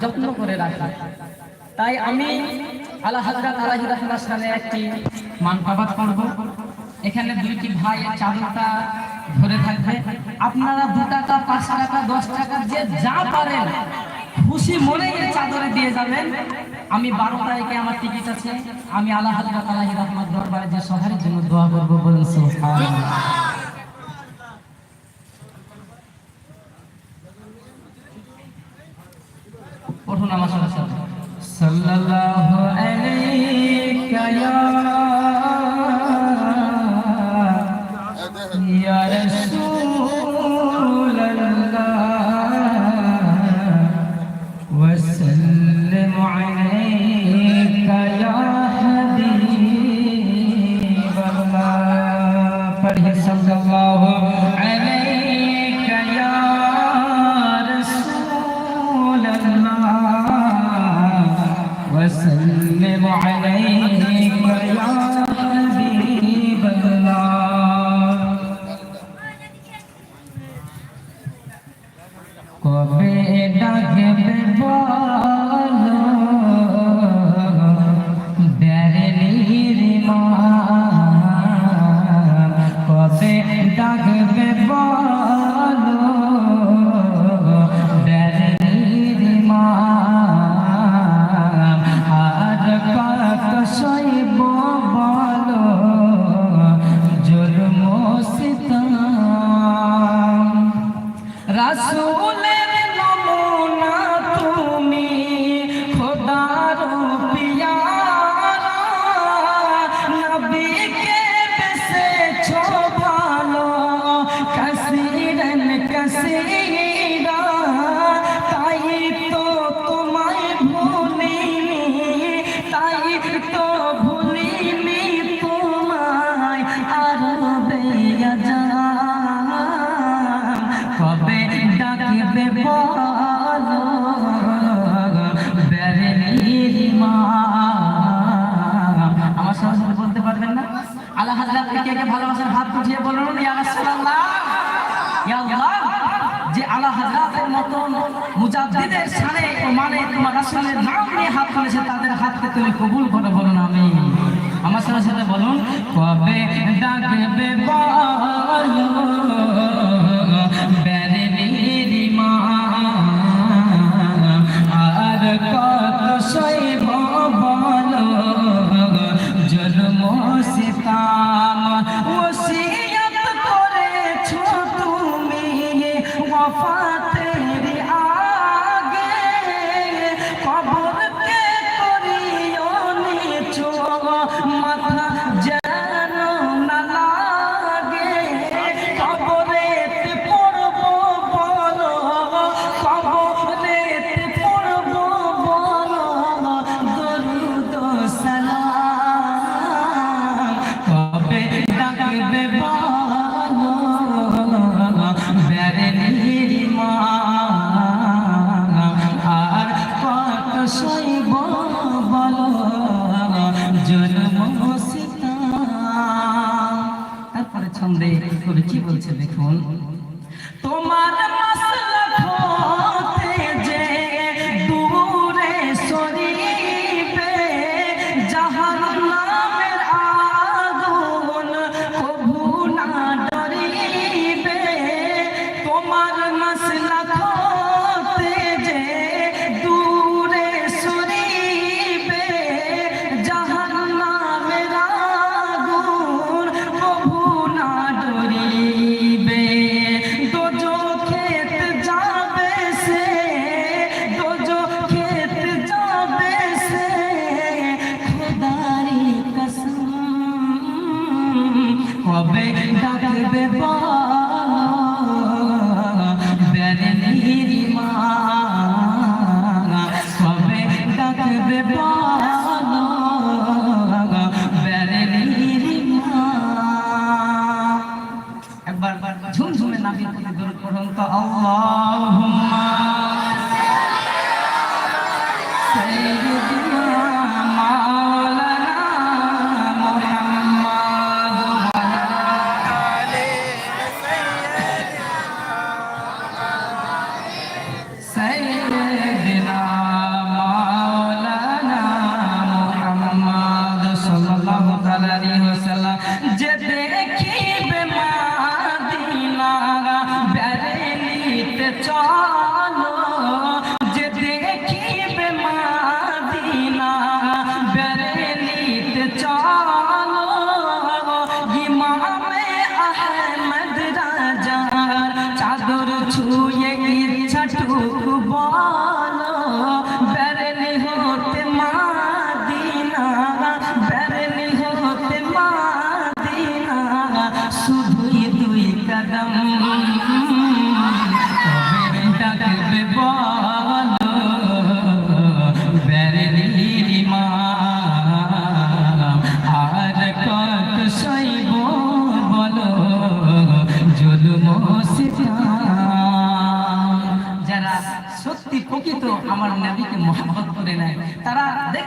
যত্ন করে রাখা। তাই আমি আল্লাহ হাজরাত আলাহি রহমার সামনে একটি মানকাবাদ করব। এখানে দুইটি ভাই চাদরটা ধরে থাকবে। আপনারা দু টাকা, পাঁচ টাকা, দশ টাকা যে যা পারেন, খুশি মনে চাদরে দিয়ে যাবেন। আমি বারো তারিখে আমার টিকিট আছে। আমি আল্লাহ হাজরাত আলাহি রহমার দরবারে যে সবার জন্য দোয়া করব বলুন সাথে সাথে। সাল্লাল্লাহু আলাইকা রাসূলের মানে তোমার রাসূলের নাম নিয়ে হাত তুলেছে, তাদের হাতকে তুমি কবুল করে বলুন আমি আমার সাথে সাথে বলুন, কবে ডাকবে আর কত সইব বলো, জন্ম সিতাম, ওসিয়ত করেছ তুমি ওয়াফাতের তারপরে ছন্দে কবি কি বলছে দেখুন? 啊，阿门。ছুঁয়ে গিয়ে ছটুক বল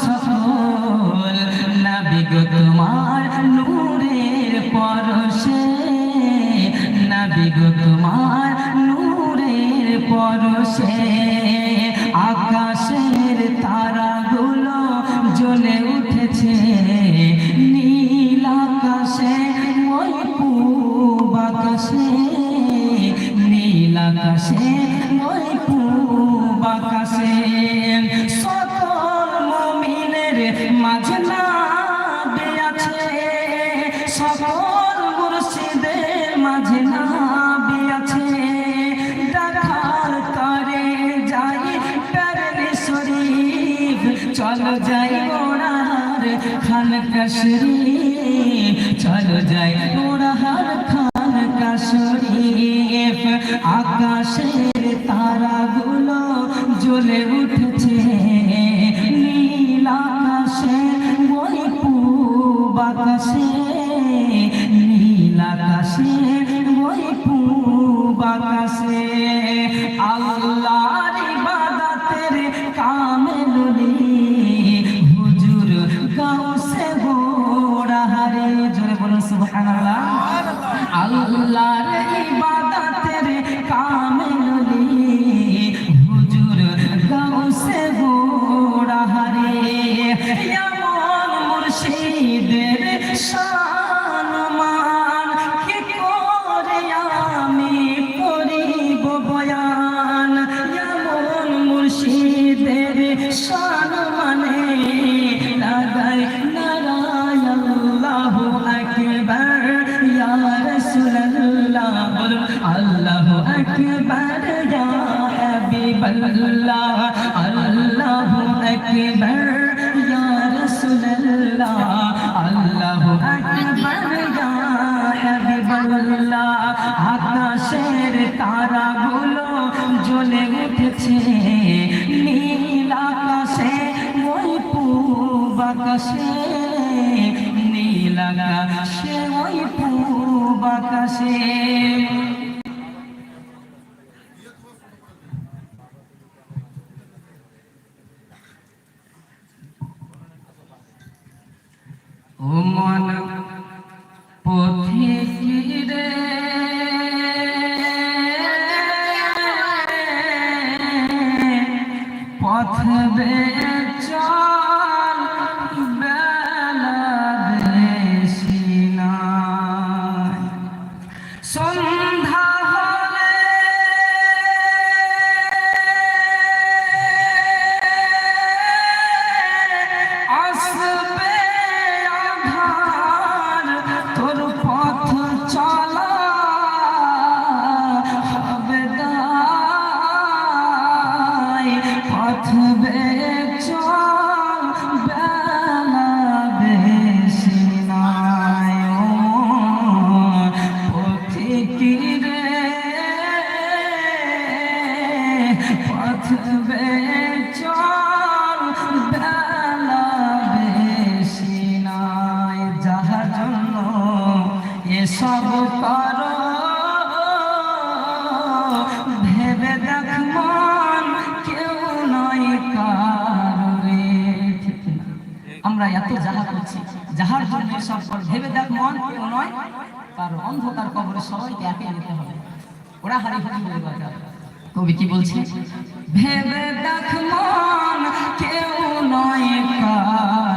সফল। নাবিগ তোমার নূরের পরশে। নাবিগ তোমার নূরের পরশে। আকাশের তারাগুলো জ্বলে উঠেছে। নীল আকাশে, ওই পূব আকাশে। নীল আকাশে শরীফ চলো যাই ওড়ার খান এফ আকাশের তারাগুলো জ্বলে উঠেছে। নীল আকাশে আকাশে। তারাগুলো জ্বলে উঠেছে। নীল আকাশে ওই পূব আকাশে। নীল আকাশে ওই পূব আকাশে। ও মন আমরা এত যাহা করছি, যাহার জন্য সব কর ভেবে দেখ মন, কেউ নয় কারও অন্ধকার কবরে সবাইকে একে যেতে হবে। ওরা হারি হারি বলে বাজার কবি কি বলছে? ভেবে দেখ মন, কেউ নয় কারণে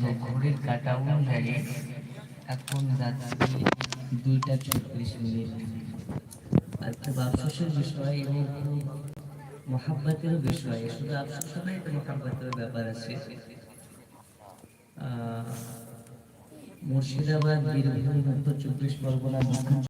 যাই ঘড়ির কাটা অনুযায়ী এখন রাত্রি দুইটা চব্বিশ মিনিট। আর খুব আফসোসের বিষয় এবং খুব মহাব্বতেরও বিষয়। শুধু আফসোস এটা মহাব্বতের ব্যাপার আছে। মুর্শিদাবাদ, বীরভূম, উত্তর চব্বিশ পরগনা